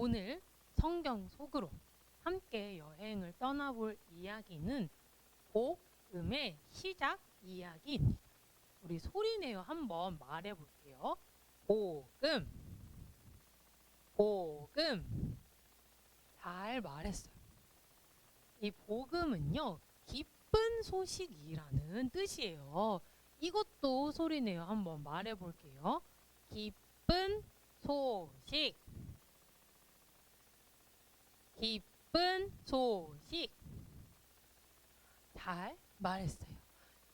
오늘 성경 속으로 함께 여행을 떠나볼 이야기는 복음의 시작 이야기입니다. 우리 소리내어 한번 말해 볼게요. 복음, 복음. 잘 말했어요. 이 복음은요, 기쁜 소식이라는 뜻이에요. 이것도 소리내어 한번 말해 볼게요. 기쁜 소식. 기쁜 소식. 잘 말했어요.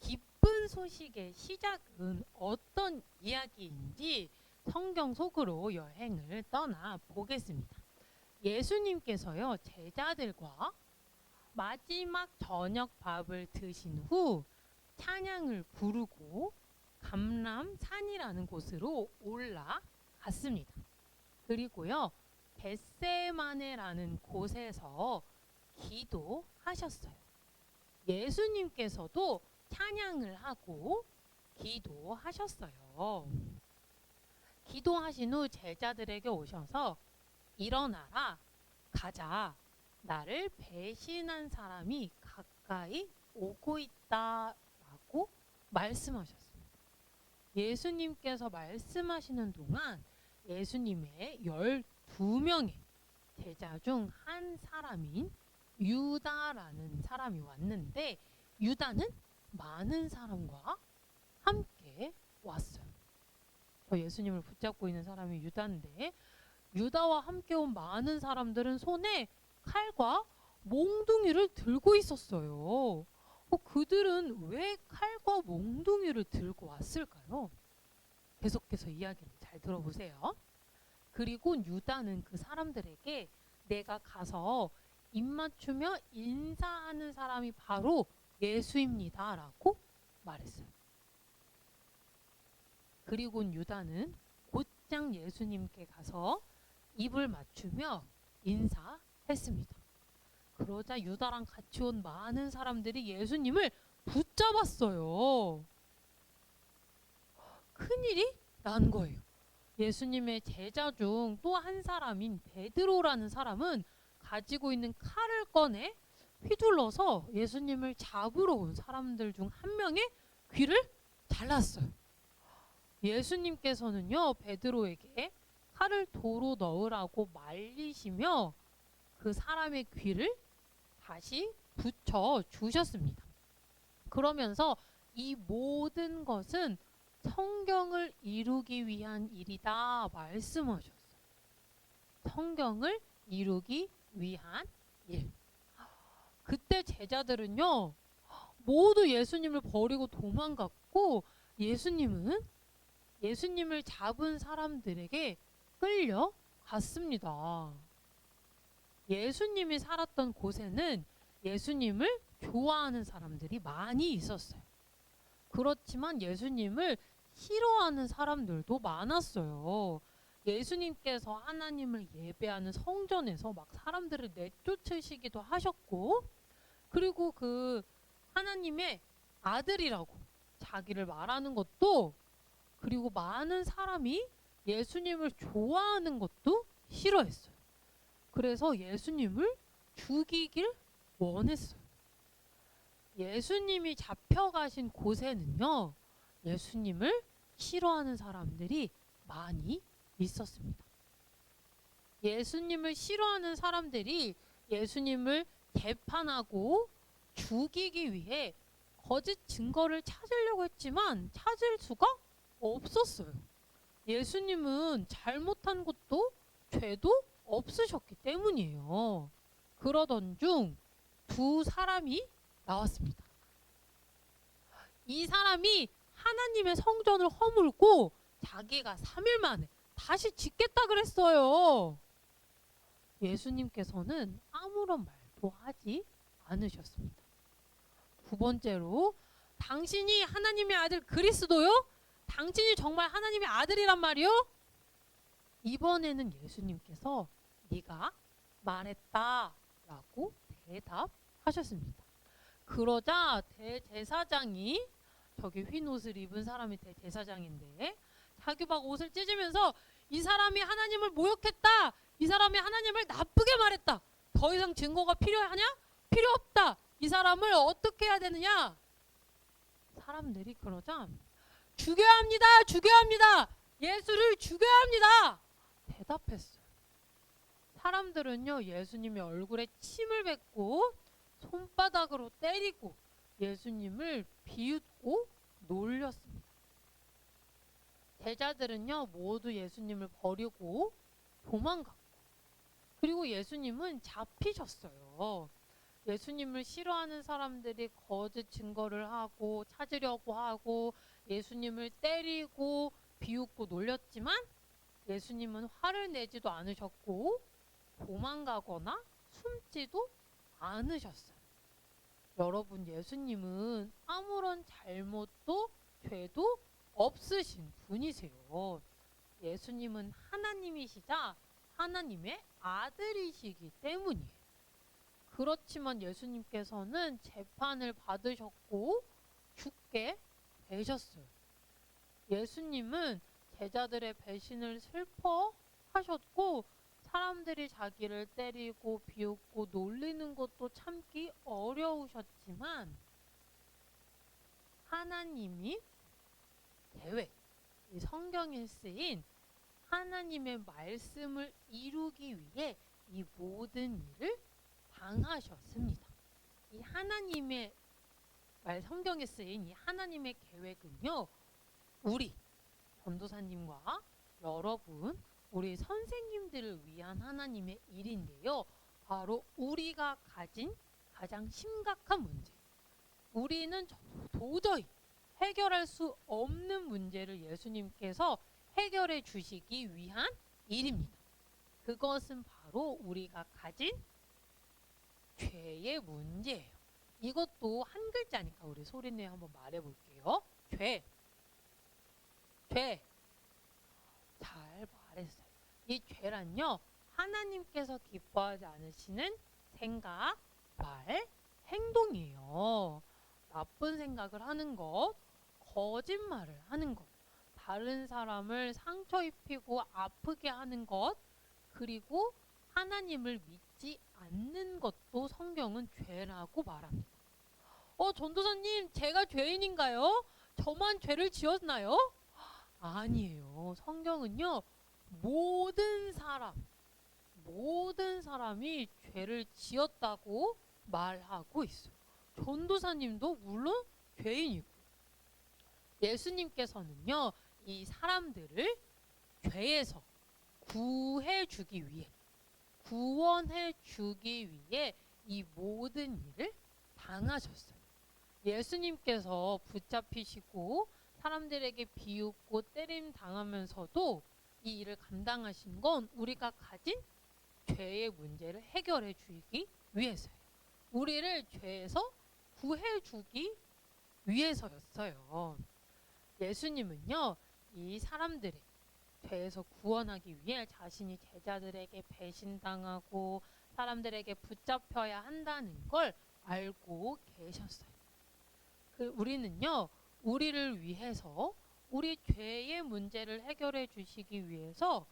기쁜 소식의 시작은 어떤 이야기인지 성경 속으로 여행을 떠나 보겠습니다. 예수님께서요, 제자들과 마지막 저녁 밥을 드신 후 찬양을 부르고 감람산이라는 곳으로 올라갔습니다. 그리고요, 벳세마네라는 곳에서 기도하셨어요. 예수님께서도 찬양을 하고 기도하셨어요. 기도하신 후 제자들에게 오셔서 일어나라, 가자. 나를 배신한 사람이 가까이 오고 있다 라고 말씀하셨습니다. 예수님께서 말씀하시는 동안 예수님의 12명의 제자 중 한 사람인 유다라는 사람이 왔는데 유다는 많은 사람과 함께 왔어요. 저 예수님을 붙잡고 있는 사람이 유다인데 유다와 함께 온 많은 사람들은 손에 칼과 몽둥이를 들고 있었어요. 어, 그들은 왜 칼과 몽둥이를 들고 왔을까요? 계속해서 이야기를 잘 들어보세요. 그리고 유다는 그 사람들에게 내가 가서 입 맞추며 인사하는 사람이 바로 예수입니다 라고 말했어요. 그리고 유다는 곧장 예수님께 가서 입을 맞추며 인사했습니다. 그러자 유다랑 같이 온 많은 사람들이 예수님을 붙잡았어요. 큰일이 난 거예요. 예수님의 제자 중 또 한 사람인 베드로라는 사람은 가지고 있는 칼을 꺼내 휘둘러서 예수님을 잡으러 온 사람들 중 한 명의 귀를 잘랐어요. 예수님께서는요, 베드로에게 칼을 도로 넣으라고 말리시며 그 사람의 귀를 다시 붙여 주셨습니다. 그러면서 이 모든 것은 성경을 이루기 위한 일이다 말씀하셨어요. 성경을 이루기 위한 일. 그때 제자들은요, 모두 예수님을 버리고 도망갔고, 예수님은 예수님을 잡은 사람들에게 끌려갔습니다. 예수님이 살았던 곳에는 예수님을 좋아하는 사람들이 많이 있었어요. 그렇지만 예수님을 싫어하는 사람들도 많았어요. 예수님께서 하나님을 예배하는 성전에서 막 사람들을 내쫓으시기도 하셨고, 그리고 그 하나님의 아들이라고 자기를 말하는 것도, 그리고 많은 사람이 예수님을 좋아하는 것도 싫어했어요. 그래서 예수님을 죽이길 원했어요. 예수님이 잡혀가신 곳에는요, 예수님을 싫어하는 사람들이 많이 있었습니다. 예수님을 싫어하는 사람들이 예수님을 재판하고 죽이기 위해 거짓 증거를 찾으려고 했지만 찾을 수가 없었어요. 예수님은 잘못한 것도 죄도 없으셨기 때문이에요. 그러던 중 두 사람이 나왔습니다. 이 사람이 하나님의 성전을 허물고 자기가 3일 만에 다시 짓겠다 그랬어요. 예수님께서는 아무런 말도 하지 않으셨습니다. 두 번째로 당신이 하나님의 아들 그리스도요? 당신이 정말 하나님의 아들이란 말이요? 이번에는 예수님께서 네가 말했다라고 대답하셨습니다. 그러자 대제사장이 저기 흰 옷을 입은 사람이 대제사장인데 자기 막 옷을 찢으면서 이 사람이 하나님을 모욕했다. 이 사람이 하나님을 나쁘게 말했다. 더 이상 증거가 필요하냐? 필요 없다. 이 사람을 어떻게 해야 되느냐? 사람들이 그러자 죽여야 합니다. 죽여야 합니다. 예수를 죽여야 합니다. 대답했어요. 사람들은요 예수님의 얼굴에 침을 뱉고 손바닥으로 때리고 예수님을 비웃고 놀렸습니다. 제자들은요 모두 예수님을 버리고 도망갔고 그리고 예수님은 잡히셨어요. 예수님을 싫어하는 사람들이 거짓 증거를 하고 찾으려고 하고 예수님을 때리고 비웃고 놀렸지만 예수님은 화를 내지도 않으셨고 도망가거나 숨지도 않으셨어요. 여러분 예수님은 아무런 잘못도 죄도 없으신 분이세요. 예수님은 하나님이시자 하나님의 아들이시기 때문이에요. 그렇지만 예수님께서는 재판을 받으셨고 죽게 되셨어요. 예수님은 제자들의 배신을 슬퍼하셨고 사람들이 자기를 때리고 비웃고 놀리는 것도 참기 어려우셨지만 하나님이 계획, 이 성경에 쓰인 하나님의 말씀을 이루기 위해 이 모든 일을 당하셨습니다. 이 하나님의 말 성경에 쓰인 이 하나님의 계획은요. 우리 전도사님과 여러분 우리 선생님들을 위한 하나님의 일인데요. 바로 우리가 가진 가장 심각한 문제. 우리는 저- 도저히 해결할 수 없는 문제를 예수님께서 해결해 주시기 위한 일입니다. 그것은 바로 우리가 가진 죄의 문제예요. 이것도 한 글자니까 우리 소리내 한번 말해 볼게요. 죄. 죄. 이 죄란요. 하나님께서 기뻐하지 않으시는 생각, 말, 행동이에요. 나쁜 생각을 하는 것, 거짓말을 하는 것, 다른 사람을 상처 입히고 아프게 하는 것, 그리고 하나님을 믿지 않는 것도 성경은 죄라고 말합니다. 어, 전도사님, 제가 죄인인가요? 저만 죄를 지었나요? 아니에요. 성경은요, 모든 사람, 모든 사람이 죄를 지었다고 말하고 있어요. 전도사님도 물론 죄인이고, 예수님께서는요, 이 사람들을 죄에서 구해 주기 위해, 구원해 주기 위해 이 모든 일을 당하셨어요. 예수님께서 붙잡히시고 사람들에게 비웃고 때림 당하면서도 이 일을 감당하신 건 우리가 가진 죄의 문제를 해결해 주기 위해서예요. 우리를 죄에서 구해 주기 위해서였어요. 예수님은요, 이 사람들의 죄에서 구원하기 위해 자신이 제자들에게 배신당하고 사람들에게 붙잡혀야 한다는 걸 알고 계셨어요. 그 우리는요, 우리를 위해서 우리 죄의 문제를 해결해 주시기 위해서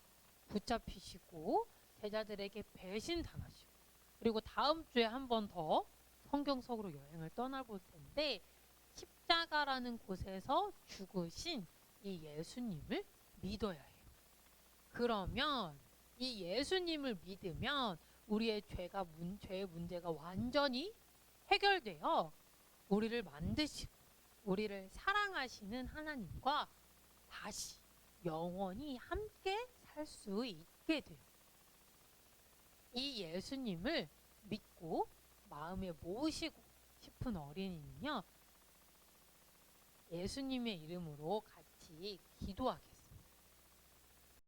붙잡히시고 제자들에게 배신당하시고 그리고 다음 주에 한 번 더 성경 속으로 여행을 떠나볼 텐데 십자가라는 곳에서 죽으신 이 예수님을 믿어야 해요. 그러면 이 예수님을 믿으면 우리의 죄가 문, 죄의 문제가 완전히 해결되어 우리를 만드시고 우리를 사랑하시는 하나님과 다시 영원히 함께 살 수 있게 돼요. 이 예수님을 믿고 마음에 모시고 싶은 어린이는요. 예수님의 이름으로 같이 기도하게